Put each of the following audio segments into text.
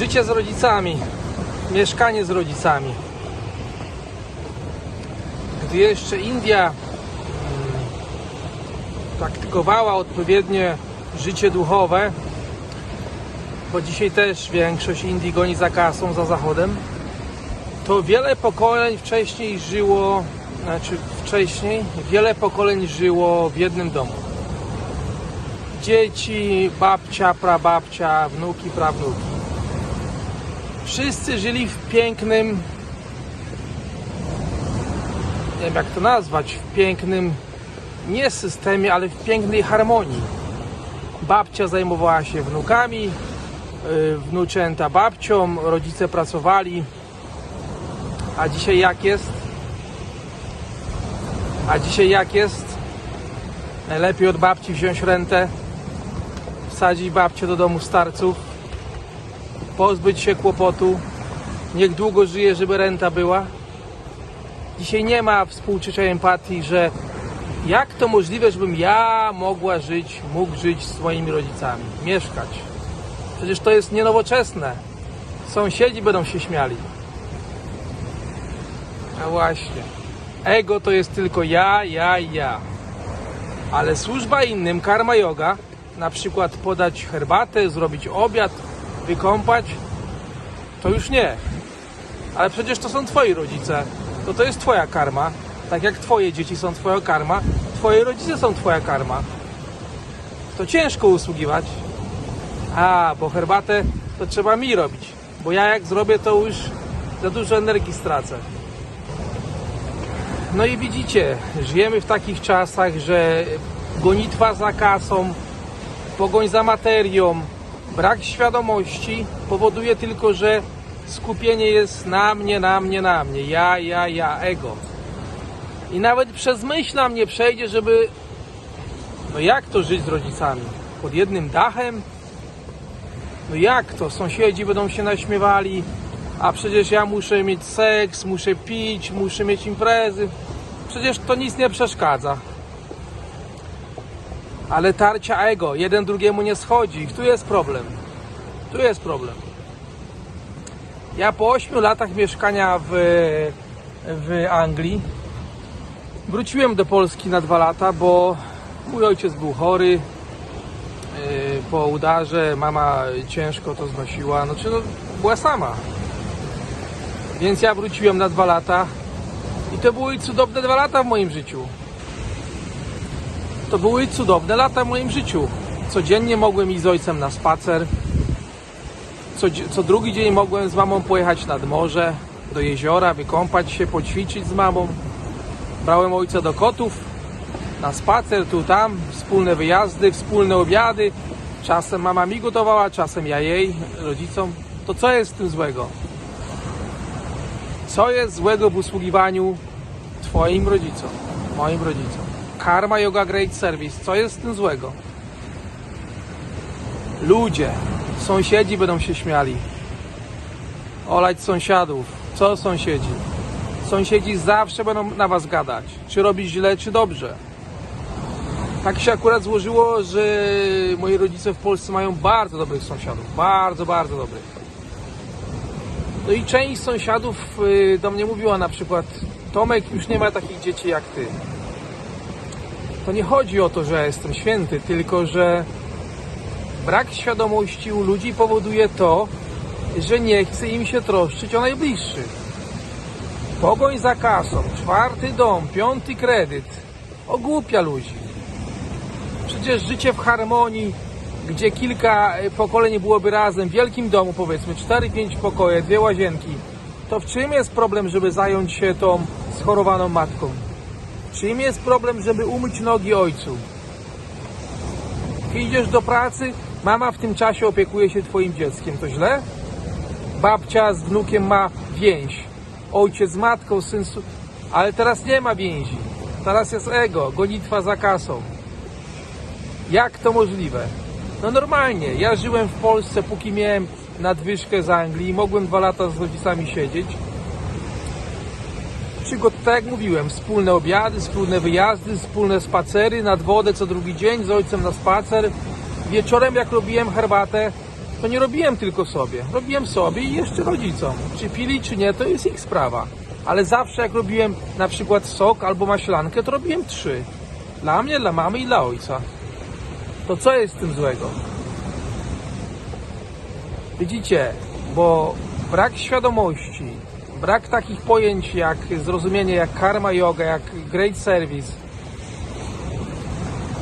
Życie z rodzicami, mieszkanie z rodzicami. Gdy jeszcze India mm, praktykowała odpowiednie życie duchowe, bo dzisiaj też większość Indii goni za kasą, za zachodem, to wiele pokoleń wcześniej żyło, znaczy wcześniej, wiele pokoleń żyło w jednym domu. Dzieci, babcia, prababcia, wnuki, prawnuki. Wszyscy żyli w pięknym, nie wiem jak to nazwać, w pięknym, nie systemie, ale w pięknej harmonii. Babcia zajmowała się wnukami, yy, wnuczęta babcią, rodzice pracowali. A dzisiaj jak jest? A dzisiaj jak jest? Najlepiej od babci wziąć rentę, wsadzić babcię do domu starców, pozbyć się kłopotu. Niech długo żyje, żeby renta była. Dzisiaj nie ma współczucia empatii, że jak to możliwe, żebym ja mogła żyć, mógł żyć z rodzicami, mieszkać. Przecież to jest nienowoczesne. Sąsiedzi będą się śmiali. A właśnie. Ego to jest tylko ja, ja ja. Ale służba innym, karma yoga, na przykład podać herbatę, zrobić obiad, wykąpać, to już nie. Ale przecież to są twoi rodzice. To to jest twoja karma. Tak jak twoje dzieci są twoja karma, twoje rodzice są twoja karma. To ciężko usługiwać. A, bo herbatę to trzeba mi robić. Bo ja jak zrobię, to już za dużo energii stracę. No i widzicie, żyjemy w takich czasach, że gonitwa za kasą, pogoń za materią, brak świadomości powoduje tylko, że skupienie jest na mnie, na mnie, na mnie. Ja, ja, ja, ego. I nawet przez myśl nam nie przejdzie, żeby. No jak to żyć z rodzicami? Pod jednym dachem? No jak to? Sąsiedzi będą się naśmiewali, a przecież ja muszę mieć seks, muszę pić, muszę mieć imprezy. Przecież to nic nie przeszkadza. Ale tarcia ego, jeden drugiemu nie schodzi. Tu jest problem. Tu jest problem. Ja po 8 latach mieszkania w, w Anglii wróciłem do Polski na dwa lata, bo mój ojciec był chory. Yy, Po udarze mama ciężko to znosiła, znaczy no, była sama. Więc ja wróciłem na dwa lata i to były cudowne dwa lata w moim życiu. To były cudowne lata w moim życiu. Codziennie mogłem iść z ojcem na spacer. Co, co drugi dzień mogłem z mamą pojechać nad morze, do jeziora, wykąpać się, poćwiczyć z mamą. Brałem ojca do kotów, na spacer, tu, tam, wspólne wyjazdy, wspólne obiady. Czasem mama mi gotowała, czasem ja jej, rodzicom. To co jest w tym złego? Co jest złego w usługiwaniu Twoim rodzicom, moim rodzicom? Karma Yoga Great Service. Co jest z tym złego? Ludzie, sąsiedzi będą się śmiali. Olać sąsiadów. Co sąsiedzi? Sąsiedzi zawsze będą na Was gadać. Czy robisz źle, czy dobrze. Tak się akurat złożyło, że moi rodzice w Polsce mają bardzo dobrych sąsiadów. Bardzo, bardzo dobrych. No i część sąsiadów y, do mnie mówiła na przykład Tomek już nie ma takich dzieci jak ty. To nie chodzi o to, że jestem święty, tylko że brak świadomości u ludzi powoduje to, że nie chce im się troszczyć o najbliższych. Pogoń za kasą, czwarty dom, piąty kredyt. Ogłupia ludzi. Przecież życie w harmonii, gdzie kilka e, pokoleń byłoby razem, w wielkim domu powiedzmy, 4-5 pokoje, dwie łazienki, to w czym jest problem, żeby zająć się tą schorowaną matką? Czym jest problem, żeby umyć nogi ojcu? Idziesz do pracy, mama w tym czasie opiekuje się twoim dzieckiem, to źle? Babcia z wnukiem ma więź, ojciec z matką, syn. Ale teraz nie ma więzi. Teraz jest ego, gonitwa za kasą. Jak to możliwe? No normalnie, ja żyłem w Polsce, póki miałem nadwyżkę z Anglii, mogłem dwa lata z rodzicami siedzieć. Przygot, tak jak mówiłem, wspólne obiady, wspólne wyjazdy, wspólne spacery nad wodę co drugi dzień z ojcem na spacer. Wieczorem jak robiłem herbatę, to nie robiłem tylko sobie. Robiłem sobie i jeszcze rodzicom. Czy pili, czy nie, to jest ich sprawa. Ale zawsze jak robiłem na przykład sok albo maślankę, to robiłem trzy. Dla mnie, dla mamy i dla ojca. To co jest z tym złego? Widzicie, bo brak świadomości, brak takich pojęć jak zrozumienie, jak karma yoga, jak great service.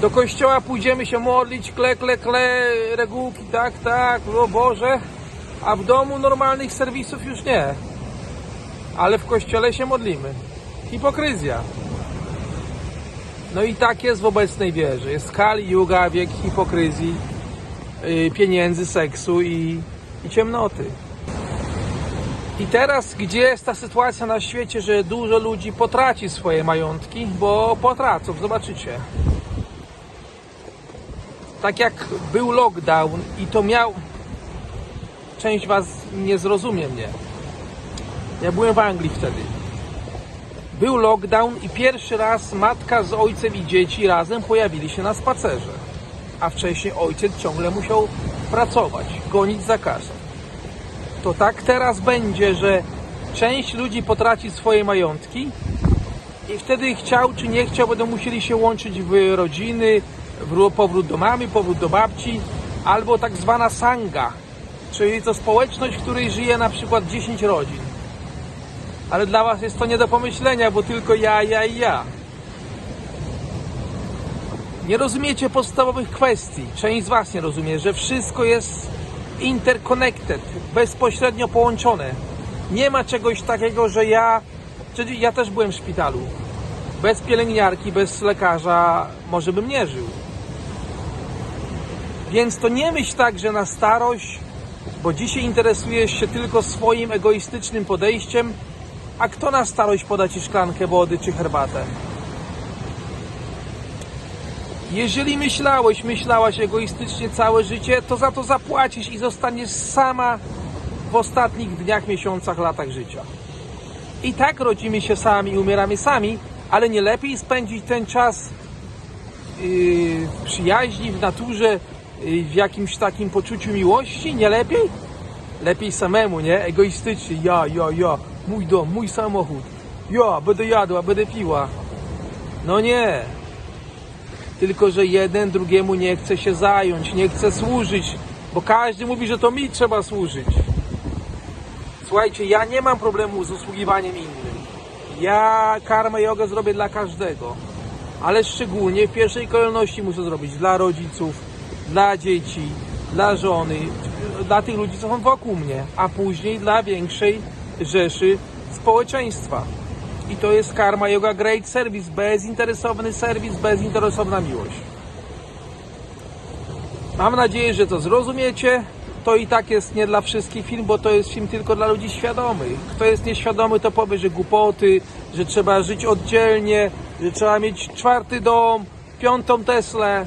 Do kościoła pójdziemy się modlić, kle, kle, kle, regułki, tak, tak, o Boże, a w domu normalnych serwisów już nie. Ale w kościele się modlimy. Hipokryzja. No i tak jest w obecnej wierze. Jest Kali Yuga, wiek hipokryzji, yy, pieniędzy, seksu i, i ciemnoty. I teraz, gdzie jest ta sytuacja na świecie, że dużo ludzi potraci swoje majątki, bo potracą, zobaczycie. Tak jak był lockdown i to miał. Część Was nie zrozumie mnie. Ja byłem w Anglii wtedy. Był lockdown i pierwszy raz matka z ojcem i dzieci razem pojawili się na spacerze. A wcześniej ojciec ciągle musiał pracować, gonić za kasą. To tak teraz będzie, że część ludzi potraci swoje majątki i wtedy chciał czy nie chciał, będą musieli się łączyć w rodziny, w powrót do mamy, powrót do babci, albo tak zwana sanga, czyli to społeczność, w której żyje na przykład 10 rodzin. Ale dla Was jest to nie do pomyślenia, bo tylko ja, ja i ja. Nie rozumiecie podstawowych kwestii. Część z Was nie rozumie, że wszystko jest interconnected, bezpośrednio połączone. Nie ma czegoś takiego, że ja, czyli ja też byłem w szpitalu. Bez pielęgniarki, bez lekarza może bym nie żył. Więc to nie myśl tak, że na starość, bo dzisiaj interesujesz się tylko swoim egoistycznym podejściem, a kto na starość poda ci szklankę wody czy herbatę? Jeżeli myślałeś, myślałaś egoistycznie całe życie, to za to zapłacisz i zostaniesz sama w ostatnich dniach, miesiącach, latach życia. I tak rodzimy się sami, umieramy sami, ale nie lepiej spędzić ten czas yy, w przyjaźni, w naturze, yy, w jakimś takim poczuciu miłości? Nie lepiej? Lepiej samemu, nie? Egoistycznie. Ja, ja, ja. Mój dom, mój samochód. Ja, będę jadła, będę piła. No nie. Tylko, że jeden drugiemu nie chce się zająć, nie chce służyć, bo każdy mówi, że to mi trzeba służyć. Słuchajcie, ja nie mam problemu z usługiwaniem innym. Ja karmę jogę zrobię dla każdego, ale szczególnie w pierwszej kolejności muszę zrobić dla rodziców, dla dzieci, dla żony, dla tych ludzi, co są wokół mnie, a później dla większej rzeszy społeczeństwa. I to jest karma yoga great service, bezinteresowny serwis, bezinteresowna miłość. Mam nadzieję, że to zrozumiecie. To i tak jest nie dla wszystkich film, bo to jest film tylko dla ludzi świadomych. Kto jest nieświadomy, to powie, że głupoty, że trzeba żyć oddzielnie, że trzeba mieć czwarty dom, piątą Teslę,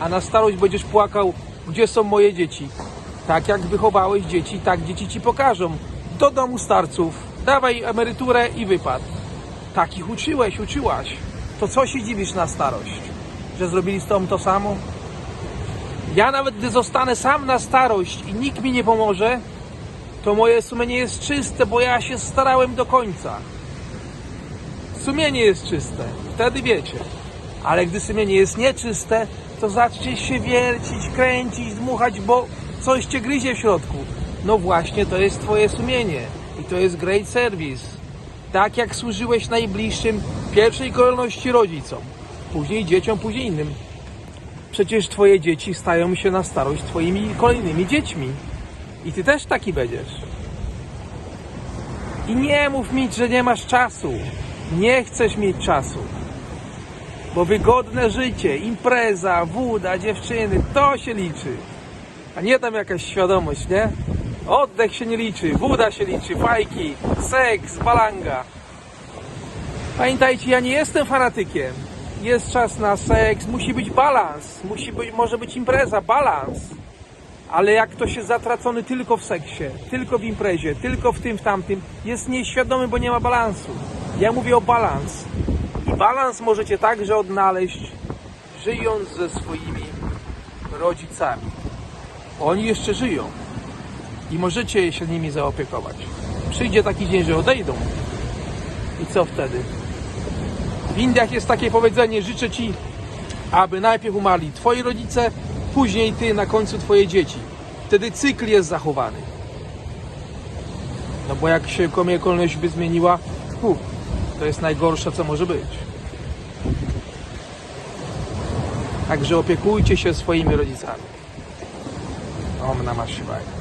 a na starość będziesz płakał, gdzie są moje dzieci. Tak jak wychowałeś dzieci, tak dzieci ci pokażą. Do domu starców, dawaj emeryturę i wypad. Takich uczyłeś, uczyłaś. To co się dziwisz na starość? Że zrobili z tobą to samo? Ja nawet gdy zostanę sam na starość i nikt mi nie pomoże, to moje sumienie jest czyste, bo ja się starałem do końca. Sumienie jest czyste, wtedy wiecie. Ale gdy sumienie jest nieczyste, to zacznie się wiercić, kręcić, dmuchać, bo coś cię gryzie w środku. No właśnie, to jest twoje sumienie to jest great service. Tak jak służyłeś najbliższym w pierwszej kolejności rodzicom, później dzieciom, później innym. Przecież twoje dzieci stają się na starość twoimi kolejnymi dziećmi. I ty też taki będziesz. I nie mów mi, że nie masz czasu. Nie chcesz mieć czasu. Bo wygodne życie, impreza, woda, dziewczyny, to się liczy. A nie tam jakaś świadomość, nie? Oddech się nie liczy, woda się liczy, fajki, seks, balanga. Pamiętajcie, ja nie jestem fanatykiem. Jest czas na seks, musi być balans, musi być, może być impreza, balans. Ale jak ktoś jest zatracony tylko w seksie, tylko w imprezie, tylko w tym, w tamtym, jest nieświadomy, bo nie ma balansu. Ja mówię o balans. I balans możecie także odnaleźć, żyjąc ze swoimi rodzicami. Oni jeszcze żyją i możecie się nimi zaopiekować. Przyjdzie taki dzień, że odejdą. I co wtedy? W Indiach jest takie powiedzenie: życzę ci, aby najpierw umarli twoi rodzice, później ty, na końcu twoje dzieci. Wtedy cykl jest zachowany. No bo jak się komie okolność by zmieniła, fu, to jest najgorsze, co może być. Także opiekujcie się swoimi rodzicami. Om Namah Shivaya.